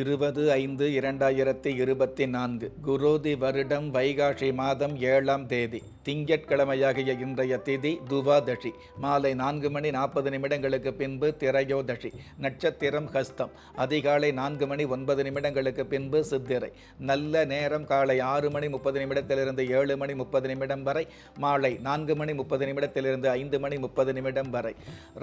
இருபது ஐந்து இரண்டாயிரத்தி இருபத்தி நான்கு குரோதி வருடம் வைகாஷி மாதம் ஏழாம் தேதி. திங்கட்கிழமையாகிய இன்றைய திதி துவாதஷி மாலை நான்கு மணி நாற்பது நிமிடங்களுக்கு பின்பு திரையோதஷி நட்சத்திரம் ஹஸ்தம். அதிகாலை நான்கு மணி ஒன்பது நிமிடங்களுக்கு பின்பு சித்திரை. நல்ல நேரம் காலை ஆறு மணி முப்பது நிமிடத்திலிருந்து ஏழு மணி முப்பது நிமிடம் வரை மாலை நான்கு மணி முப்பது நிமிடத்திலிருந்து ஐந்து மணி முப்பது நிமிடம் வரை.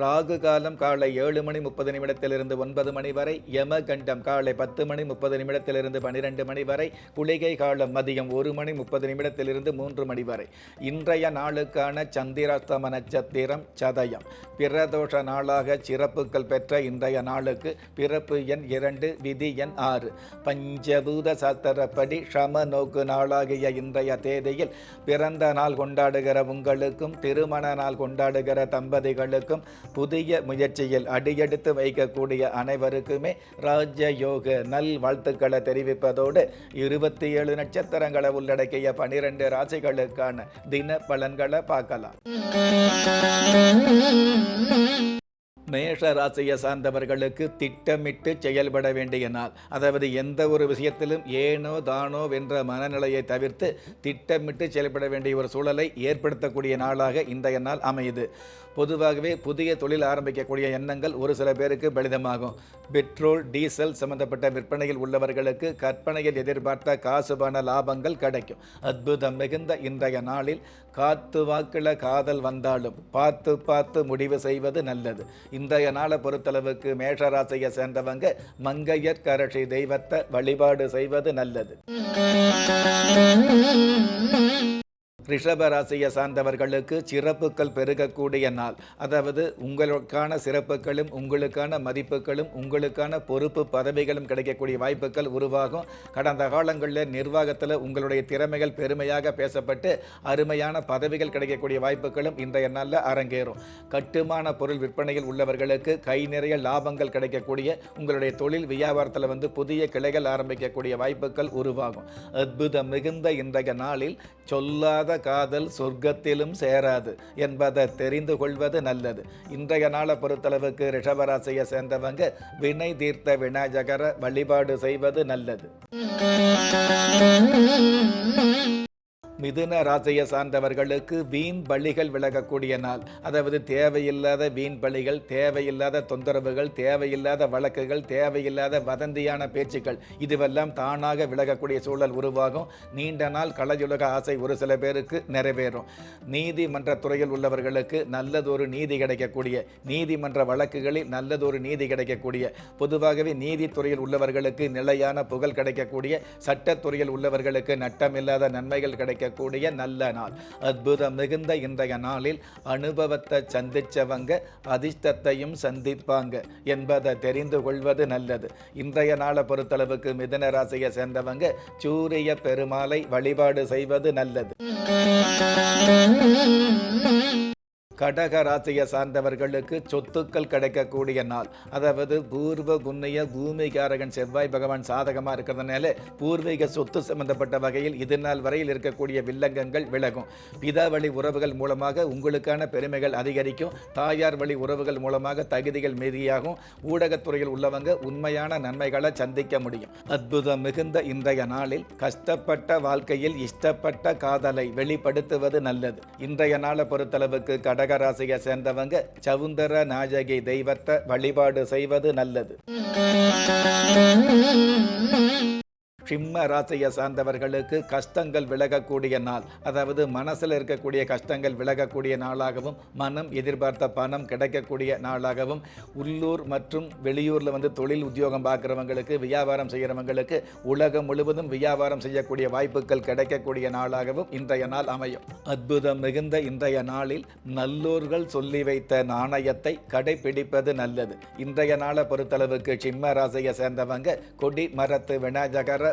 ராகு காலம் காலை ஏழு மணி முப்பது நிமிடத்திலிருந்து ஒன்பது மணி வரை யமகண்டம் காலை பத்து மணி முப்பது நிமிடத்திலிருந்து பனிரெண்டு மணி வரை குளிகை காலம் மதியம் ஒரு மணி முப்பது நிமிடத்திலிருந்து மூன்று மணி வரை. இன்றைய நாளுக்கான சந்திராஸ்தம நட்சத்திரம் சதயம். பிரதோஷ நாளாக சிறப்புகள் பெற்ற இன்றைய நாளுக்கு பிறப்பு எண் இரண்டு விதி எண் ஆறு. பஞ்சபூத சாஸ்திரப்படி சம நோக்கு நாளாகிய இன்றைய தேதியில் பிறந்த நாள் கொண்டாடுகிற உங்களுக்கும் திருமண நாள் கொண்டாடுகிற தம்பதிகளுக்கும் புதிய முயற்சியில் அடியெடுத்து வைக்கக்கூடிய அனைவருக்குமே ராஜயோக நல் வாழ்த்துக்களை தெரிவிப்பதோடு இருபத்தி ஏழு நட்சத்திரங்களை உள்ளடக்கிய பனிரெண்டு ராசிகளுக்கான தின பலன்களை பார்க்கலாம். மேஷ ராசியை சார்ந்தவர்களுக்கு திட்டமிட்டு செயல்பட வேண்டிய நாள் அதாவது எந்த ஒரு விஷயத்திலும் ஏனோ தானோ வென்ற மனநிலையை தவிர்த்து திட்டமிட்டு செயல்பட வேண்டிய ஒரு சூழலை ஏற்படுத்தக்கூடிய நாளாக இன்றைய நாள் அமையுது. பொதுவாகவே புதிய தொழில் ஆரம்பிக்கக்கூடிய எண்ணங்கள் ஒரு சில பேருக்கு பலிதமாகும். பெட்ரோல் டீசல் சம்பந்தப்பட்ட விற்பனையில் உள்ளவர்களுக்கு கற்பனையில் எதிர்பார்த்த காசுபான லாபங்கள் கிடைக்கும். அற்புதம் மிகுந்த இன்றைய நாளில் காத்து வாக்கில் காதல் வந்தாலும் பார்த்து பார்த்து முடிவு செய்வது நல்லது. இன்றைய நாளை பொறுத்தளவுக்கு மேஷராசியை சேர்ந்தவங்க மங்கையர் தெய்வத்தை வழிபாடு செய்வது நல்லது. ரிஷபராசியை சார்ந்தவர்களுக்கு சிறப்புகள் பெருகக்கூடிய நாள். அதாவது உங்களுக்கான சிறப்புகளும் உங்களுக்கான மதிப்புகளும் உங்களுக்கான பொறுப்பு பதவிகளும் கிடைக்கக்கூடிய வாய்ப்புகள் உருவாகும். கடந்த காலங்களில் நிர்வாகத்தில் உங்களுடைய திறமைகள் பெருமையாக பேசப்பட்டு அருமையான பதவிகள் கிடைக்கக்கூடிய வாய்ப்புகளும் இன்றைய நாளில் அரங்கேறும். கட்டுமான பொருள் விற்பனையில் உள்ளவர்களுக்கு கை நிறைய லாபங்கள் கிடைக்கக்கூடிய உங்களுடைய தொழில் வியாபாரத்தில் வந்து புதிய கிளைகள் ஆரம்பிக்கக்கூடிய வாய்ப்புகள் உருவாகும். அற்புதம் மிகுந்த இன்றைய நாளில் சொல்லாத காதல் சொர்க்கத்திலும் சேராது என்பதை தெரிந்து கொள்வது நல்லது. இன்றைய நாளை பொறுத்தளவுக்கு ரிஷபராசியை சேர்ந்தவங்க வினை தீர்த்த விநாயகரை வழிபாடு செய்வது நல்லது. மிதுன ராசியை சார்ந்தவர்களுக்கு வீண் பலிகள் விலகக்கூடிய நாள். அதாவது தேவையில்லாத வீண் பலிகள் தேவையில்லாத தொந்தரவுகள் தேவையில்லாத வழக்குகள் தேவையில்லாத வதந்தியான பேச்சுக்கள் இதுவெல்லாம் தானாக விலகக்கூடிய சூழல் உருவாகும். நீண்ட நாள் கலையுலக ஆசை ஒரு சில பேருக்கு நிறைவேறும். நீதிமன்ற துறையில் உள்ளவர்களுக்கு நல்லதொரு நீதி கிடைக்கக்கூடிய நீதிமன்ற வழக்குகளில் நல்லதொரு நீதி கிடைக்கக்கூடிய பொதுவாகவே நீதித்துறையில் உள்ளவர்களுக்கு நிலையான புகழ் கிடைக்கக்கூடிய சட்டத்துறையில் உள்ளவர்களுக்கு நட்டமில்லாத நன்மைகள் கிடைக்கக்கூடிய நல்ல நாள். அற்புதம் மிகுந்த இன்றைய நாளில் அனுபவத்தை சந்திச்சவங்க அதிர்ஷ்டத்தையும் சந்திப்பாங்க என்பதை தெரிந்து கொள்வது நல்லது. இன்றைய நாளை பொறுத்தளவுக்கு மிதன ராசியை சேர்ந்தவங்க சூரிய பெருமாளை வழிபாடு செய்வது நல்லது. கடக ராசியை சார்ந்தவர்களுக்கு சொத்துக்கள் கிடைக்கக்கூடிய நாள். அதாவது பூர்வ புண்ணிய பூமிகாரகன் செவ்வாய் பகவான் சாதகமாக இருக்கிறதுனால பூர்வீக சொத்து சம்பந்தப்பட்ட வகையில் இது நாள் வரையில் இருக்கக்கூடிய வில்லங்கங்கள் விலகும். பிதா வழி உறவுகள் மூலமாக உங்களுக்கான பெருமைகள் அதிகரிக்கும். தாயார் வழி உறவுகள் மூலமாக தகுதிகள் மீதியாகும் ஊடகத்துறையில் உள்ளவங்க உண்மையான நன்மைகளை சந்திக்க முடியும். அற்புதம் மிகுந்த இன்றைய நாளில் கஷ்டப்பட்ட வாழ்க்கையில் இஷ்டப்பட்ட காதலை வெளிப்படுத்துவது நல்லது. இன்றைய நாளை பொறுத்தளவுக்கு கடக ராசியை சேர்ந்தவங்க சவுந்தர நாயகி தெய்வத்தை வழிபாடு செய்வது நல்லது. சிம்ம ராசியை சார்ந்தவர்களுக்கு கஷ்டங்கள் விலகக்கூடிய நாள். அதாவது மனசில் இருக்கக்கூடிய கஷ்டங்கள் விலகக்கூடிய நாளாகவும் மனம் எதிர்பார்த்த பணம் கிடைக்கக்கூடிய நாளாகவும் உள்ளூர் மற்றும் வெளியூரில் வந்து தொழில் உத்தியோகம் பார்க்குறவங்களுக்கு வியாபாரம் செய்கிறவங்களுக்கு உலகம் முழுவதும் வியாபாரம் செய்யக்கூடிய வாய்ப்புகள் கிடைக்கக்கூடிய நாளாகவும் இன்றைய நாள் அமையும். அற்புதம் மிகுந்த இன்றைய நாளில் நல்லோர்கள் சொல்லி வைத்த நாணயத்தை கடைபிடிப்பது நல்லது. இன்றைய நாளை பொறுத்தளவுக்கு சிம்ம ராசியை சேர்ந்தவங்க கொடி மரத்து விநாயகர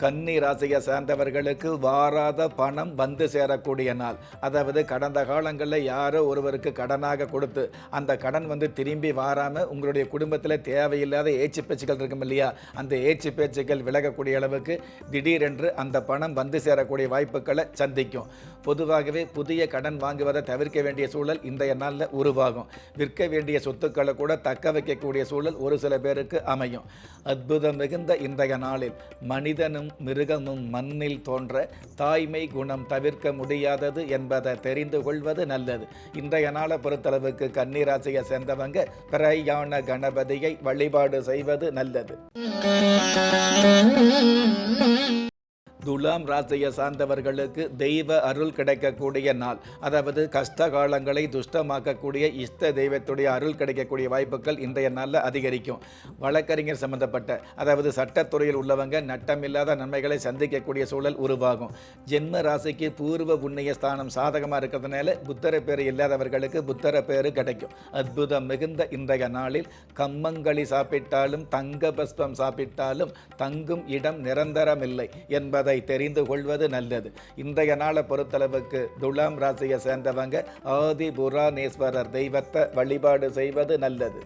கன்னி ராசியை சேர்ந்தவர்களுக்கு வாராத பணம் வந்து சேரக்கூடிய நாள். அதாவது கடந்த காலங்களில் யாரோ ஒருவருக்கு கடனாக கொடுத்து அந்த கடன் வந்து திரும்பி வாராமல் உங்களுடைய குடும்பத்தில் தேவையில்லாத ஏச்சு பேச்சுகள் இருக்கும் இல்லையா? அந்த ஏச்சு பேச்சுகள் விலகக்கூடிய அளவுக்கு திடீரென்று அந்த பணம் வந்து சேரக்கூடிய வாய்ப்புகளை சந்திக்கும். பொதுவாகவே புதிய கடன் வாங்குவதை தவிர்க்க வேண்டிய சூழல் இன்றைய நாளில் உருவாகும். விற்க வேண்டிய சொத்துக்களை கூட தக்க வைக்கக்கூடிய சூழல் ஒரு சில பேருக்கு அமையும். அற்புதம் மிகுந்த இன்றைய நாளில் மனிதனும் மிருகமும் மண்ணில் தோன்ற தாய்மை குணம் தவிர்க்க முடியாதது என்பதை தெரிந்து கொள்வது நல்லது. இன்றைய நாளை பொறுத்தளவுக்கு கன்னிராசியை சேர்ந்தவங்க பிரயாண கணபதியை வழிபாடு செய்வது நல்லது. துலாம் ராசியை சார்ந்தவர்களுக்கு தெய்வ அருள் கிடைக்கக்கூடிய நாள். அதாவது கஷ்ட காலங்களை துஷ்டமாக்கக்கூடிய இஷ்ட தெய்வத்துடைய அருள் கிடைக்கக்கூடிய வாய்ப்புகள் இன்றைய நாளில் அதிகரிக்கும். வழக்கறிஞர் சம்பந்தப்பட்ட அதாவது சட்டத்துறையில் உள்ளவங்க நட்டமில்லாத நன்மைகளை சந்திக்கக்கூடிய சூழல் உருவாகும். ஜென்ம ராசிக்கு பூர்வ புண்ணிய ஸ்தானம் சாதகமாக இருக்கிறதுனால புத்தர பேர் இல்லாதவர்களுக்கு புத்தர பேர் கிடைக்கும். அற்புதம் மிகுந்த இன்றைய நாளில் கம்மங்களி சாப்பிட்டாலும் தங்க பஸ்பம் சாப்பிட்டாலும் தங்கும் இடம் நிரந்தரமில்லை என்பதை தெரிந்து கொள்வது நல்லது. இன்றைய நாளை பொறுத்தளவுக்கு துலாம் ராசியை சேர்ந்தவங்க ஆதி புராணேஸ்வரர் தெய்வத்தை வழிபாடு செய்வது நல்லது.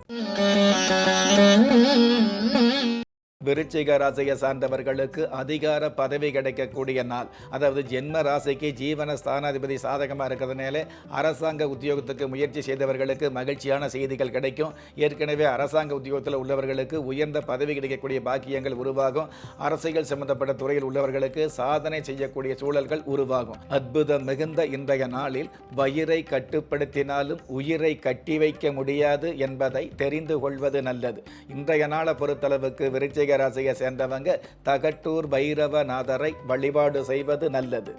விருச்சிக ராசியை சார்ந்தவர்களுக்கு அதிகார பதவி கிடைக்கக்கூடிய நாள். அதாவது ஜென்ம ராசிக்கு ஜீவன ஸ்தானாதிபதி சாதகமாக இருக்கிறதுனால அரசாங்க உத்தியோகத்துக்கு முயற்சி செய்தவர்களுக்கு மகிழ்ச்சியான செய்திகள் கிடைக்கும். ஏற்கனவே அரசாங்க உத்தியோகத்தில் உள்ளவர்களுக்கு உயர்ந்த பதவி கிடைக்கக்கூடிய பாக்கியங்கள் உருவாகும். அரசியல் சம்பந்தப்பட்ட துறையில் உள்ளவர்களுக்கு சாதனை செய்யக்கூடிய சூழல்கள் உருவாகும். அற்புதம் மிகுந்த இன்றைய நாளில் வயிறை கட்டுப்படுத்தினாலும் உயிரை கட்டி வைக்க முடியாது என்பதை தெரிந்து கொள்வது நல்லது. இன்றைய நாளை பொறுத்தளவுக்கு விருச்சிக ராசியை சேர்ந்தவங்க தகட்டூர் பைரவநாதரை வழிபாடு செய்வது நல்லது.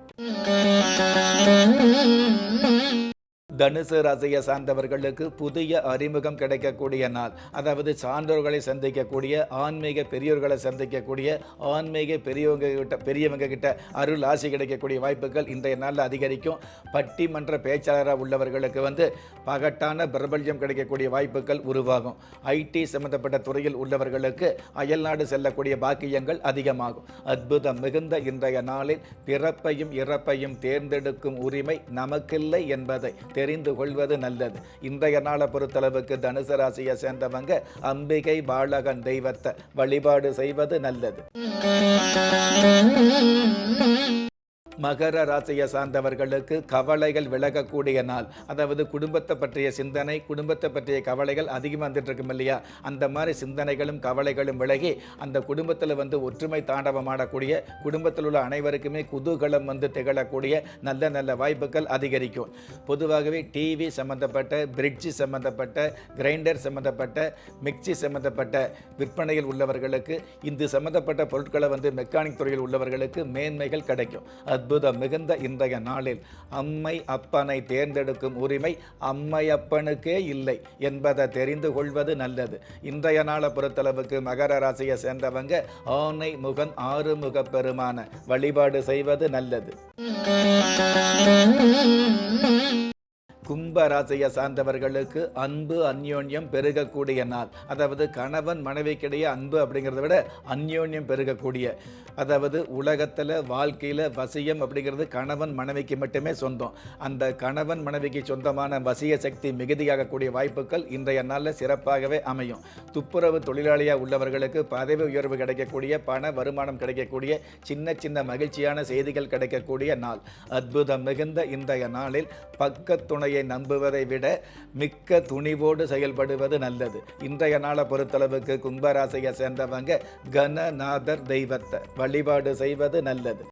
தனுசு ராசியை சார்ந்தவர்களுக்கு புதிய அறிமுகம் கிடைக்கக்கூடிய நாள் அதாவது சான்றோர்களை சந்திக்கக்கூடிய ஆன்மீக பெரியோர்களை சந்திக்கக்கூடிய ஆன்மீக பெரியவங்க கிட்ட பெரியவங்க கிட்ட அருள் ஆசி கிடைக்கக்கூடிய வாய்ப்புகள் இன்றைய நாளில் அதிகரிக்கும். பட்டிமன்ற பேச்சாளராக உள்ளவர்களுக்கு வந்து பகட்டான பிரபல்யம் கிடைக்கக்கூடிய வாய்ப்புகள் உருவாகும். ஐடி சம்பந்தப்பட்ட துறையில் உள்ளவர்களுக்கு அயல்நாடு செல்லக்கூடிய பாக்கியங்கள் அதிகமாகும். அற்புதம் மிகுந்த இன்றைய நாளில் பிறப்பையும் இறப்பையும் தேர்ந்தெடுக்கும் உரிமை நமக்கில்லை என்பதை தெரிந்து கொள்வது நல்லது. இன்றைய நாளை பொறுத்தளவுக்கு தனுசு ராசியை சேர்ந்தவங்க அம்பிகை பாலகன் தெய்வத்தை வழிபாடு செய்வது நல்லது. மகர ராசியை சார்ந்தவர்களுக்கு கவலைகள் விலகக்கூடிய நாள். அதாவது குடும்பத்தை பற்றிய சிந்தனை குடும்பத்தை பற்றிய கவலைகள் அதிகமாக வந்துட்டு இருக்கும் இல்லையா? அந்த மாதிரி சிந்தனைகளும் கவலைகளும் விலகி அந்த குடும்பத்தில் வந்து ஒற்றுமை தாண்டவமாடக்கூடிய குடும்பத்தில் உள்ள அனைவருக்குமே குதூகலம் வந்து திகழக்கூடிய நல்ல நல்ல வாய்ப்புகள் அதிகரிக்கும். பொதுவாகவே டிவி சம்பந்தப்பட்ட பிரிட்ஜ் சம்பந்தப்பட்ட கிரைண்டர் சம்பந்தப்பட்ட மிக்சி சம்பந்தப்பட்ட விற்பனையில் உள்ளவர்களுக்கு இந்த சம்பந்தப்பட்ட பொருட்களை வந்து மெக்கானிக் துறையில் உள்ளவர்களுக்கு மேன்மைகள் கிடைக்கும். அத் அற்புதம் மிகுந்த இன்றைய நாளில் அம்மை அப்பனை தேர்ந்தெடுக்கும் உரிமை அம்மை அப்பனுக்கே இல்லை என்பதை தெரிந்து கொள்வது நல்லது. இன்றைய நாளை பொறுத்தளவுக்கு மகர ராசியை சேர்ந்தவங்க ஆனை முகன் ஆறுமுக பெருமான வழிபாடு செய்வது நல்லது. கும்பராசியை சார்ந்தவர்களுக்கு அன்பு அந்யோன்யம் பெருகக்கூடிய நாள். அதாவது கணவன் மனைவிக்கிடையே அன்பு அப்படிங்கிறத விட அந்யோன்யம் பெருகக்கூடிய. அதாவது உலகத்தில் வாழ்க்கையில் வசியம் அப்படிங்கிறது கணவன் மனைவிக்கு மட்டுமே சொந்தம். அந்த கணவன் மனைவிக்கு சொந்தமான வசிய சக்தி மிகுதியாகக்கூடிய வாய்ப்புகள் இன்றைய நாளில் சிறப்பாகவே அமையும். துப்புரவு தொழிலாளியாக உள்ளவர்களுக்கு பதவி உயர்வு கிடைக்கக்கூடிய பண வருமானம் கிடைக்கக்கூடிய சின்ன சின்ன மகிழ்ச்சியான செய்திகள் கிடைக்கக்கூடிய நாள். அற்புதம் மிகுந்த இன்றைய நாளில் பக்கத்துணையை நம்புவதை விட மிக்க துணிவோடு செயல்படுவது நல்லது. இன்றைய நாளை பொறுத்தளவுக்கு கும்பராசியை சேர்ந்தவங்க கணநாதர் தெய்வத்தை வழிபாடு செய்வது நல்லது.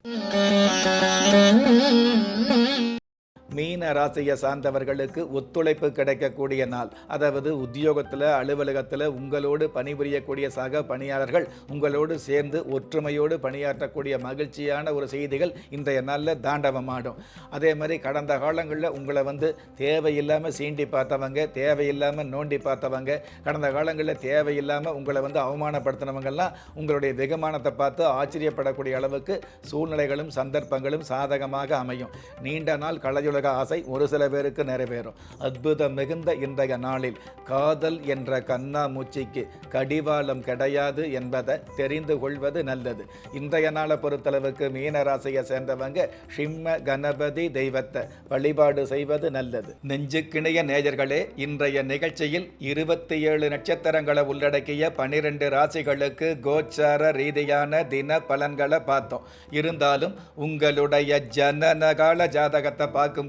மீன ராசியை சார்ந்தவர்களுக்கு ஒத்துழைப்பு கிடைக்கக்கூடிய நாள். அதாவது உத்தியோகத்தில் அலுவலகத்தில் உங்களோடு பணிபுரியக்கூடிய சக பணியாளர்கள் உங்களோடு சேர்ந்து ஒற்றுமையோடு பணியாற்றக்கூடிய மகிழ்ச்சியான ஒரு செய்திகள் இன்றைய நாளில் தாண்டவமாடும் அதே மாதிரி கடந்த காலங்களில் உங்களை வந்து தேவையில்லாமல் சீண்டி பார்த்தவங்க தேவையில்லாமல் நோண்டி பார்த்தவங்க கடந்த காலங்களில் தேவையில்லாமல் உங்களை வந்து அவமானப்படுத்தினவங்கெல்லாம் உங்களுடைய வெகுமானத்தை பார்த்து ஆச்சரியப்படக்கூடிய அளவுக்கு சூழ்நிலைகளும் சந்தர்ப்பங்களும் சாதகமாக அமையும். நீண்ட நாள் கலையுலக ஆசை ஒரு சில பேருக்கு நிறைவேறும். அற்புதம் மிகுந்த இன்றைய நாளில் காதல் என்ற கண்ணா மூச்சிக்கு கடிவாளம் கிடையாது என்பதை தெரிந்து கொள்வது நல்லது. இன்றைய நாளை பொறுத்தளவுக்கு மீன ராசியை சேர்ந்தவங்க ஷிம்ம கணபதி தெய்வத்தை வழிபாடு செய்வது நல்லது. நெஞ்சுக்கிணைய நேயர்களே இன்றைய நிகழ்ச்சியில் இருபத்தி ஏழு நட்சத்திரங்களை உள்ளடக்கிய பனிரெண்டு ராசிகளுக்கு கோச்சார ரீதியான தின பலன்களை பார்த்தோம். இருந்தாலும் உங்களுடைய ஜனநகால ஜாதகத்தை பார்க்கும்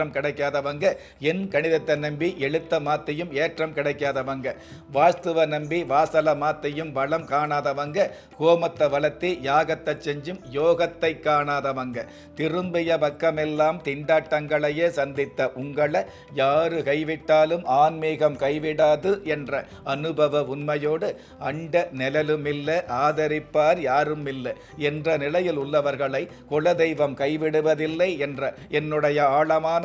ஏற்றம் கிடைக்காதவங்க. என் கணிதத்தை நம்பி எழுத்த மாத்தையும் ஏற்றம் கிடைக்காதவங்க. வாஸ்துவ நம்பி வாசல மாத்தையும் வளம் காணாதவங்க. கோமத்தை வளர்த்தி யாகத்தை செஞ்சும் யோகத்தை காணாதவங்க. திரும்பிய பக்கமெல்லாம் திண்டாட்டங்களையே சந்தித்த உங்களை யாரு கைவிட்டாலும் ஆன்மீகம் கைவிடாது என்ற அனுபவ உண்மையோடு அண்ட நிழலும் இல்லை ஆதரிப்பார் யாரும் இல்லை என்ற நிலையில் உள்ளவர்களை குலதெய்வம் கைவிடுவதில்லை என்ற என்னுடைய ஆழமான